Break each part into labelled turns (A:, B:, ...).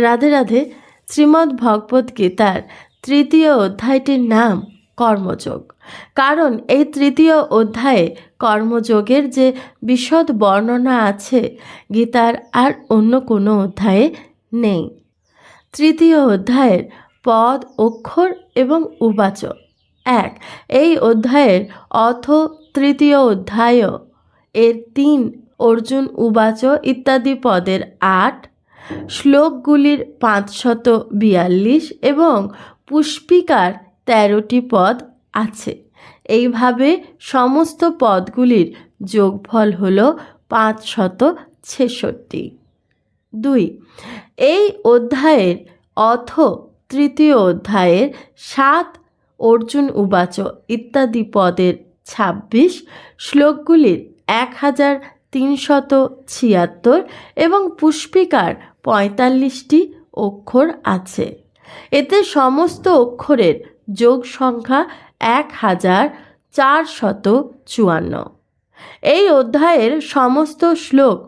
A: রাধে রাধে, শ্রীমদ্ ভগবদ্ গীতার তৃতীয় অধ্যায়টির নাম কর্মযোগ। কারণ এই তৃতীয় অধ্যায়ে কর্মযোগের যে বিশদ বর্ণনা আছে, গীতার আর অন্য কোনো অধ্যায়ে নেই। তৃতীয় অধ্যায়ের পদ, অক্ষর এবং উবাচ এক, এই অধ্যায়ের অথ তৃতীয় অধ্যায় এর তিন, অর্জুন, উবাচ ইত্যাদি পদের আট শ্লোকগুলির পাঁচশত বিয়াল্লিশ এবং পুষ্পিকার তেরোটি পদ আছে। এইভাবে সমস্ত পদগুলির যোগফল হল পাঁচশত ছেষট্টি। দুই, এই অধ্যায়ের অথ তৃতীয় অধ্যায়ের সাত অর্জুন উবাচ ইত্যাদি পদের ছাব্বিশ, শ্লোকগুলির এক হাজার তিনশত ছিয়াত্তর এবং পুষ্পিকার পঁয়তাল্লিশটি অক্ষর আছে। এতে সমস্ত অক্ষরের যোগ সংখ্যা এক হাজার চারশত চুয়ান্ন। এই অধ্যায়ের সমস্ত শ্লোক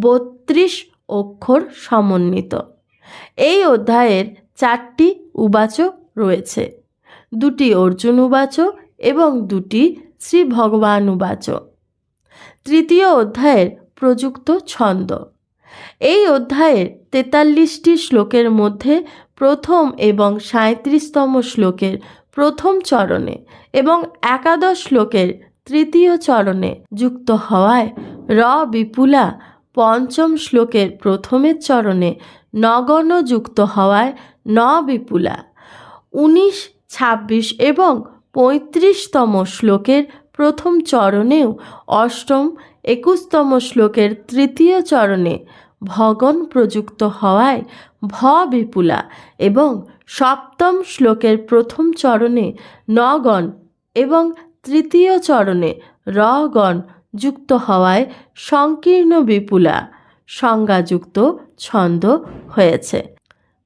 A: বত্রিশ অক্ষর সমন্বিত। এই অধ্যায়ের চারটি উবাচ রয়েছে। দুটি অর্জুন উবাচক এবং দুটি শ্রী ভগবান উবাচ তৃতীয় অধ্যায়ের প্রযুক্ত ছন্দ। এই অধ্যায়ের তেতাল্লিশটি শ্লোকের মধ্যে প্রথম এবং সাঁত্রিশতম শ্লোকের প্রথম চরণে এবং একাদশ শ্লোকের তৃতীয় চরণে যুক্ত হওয়ায় র বিপুলা পঞ্চম শ্লোকের প্রথমের চরণে নগণ্য যুক্ত হওয়ায় ন বিপুলা। উনিশ, ছাব্বিশ এবং পঁয়ত্রিশতম শ্লোকের প্রথম চরণেও অষ্টম একুশতম শ্লোকের তৃতীয় চরণে ভগন প্রযুক্ত হওয়ায় ভ বিপুলা এবং সপ্তম শ্লোকের প্রথম চরণে নগণ এবং তৃতীয় চরণে রগণ যুক্ত হওয়ায় সংকীর্ণ বিপুলা, সংজ্ঞাযুক্ত ছন্দ হয়েছে।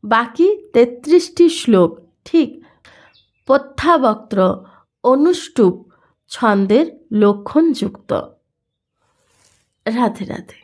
A: বাকি তেত্রিশটি শ্লোক, ঠিক পথ্যাবক্ত্র অনুষ্টুপ ছন্দের লক্ষণযুক্ত। রাধে রাধে।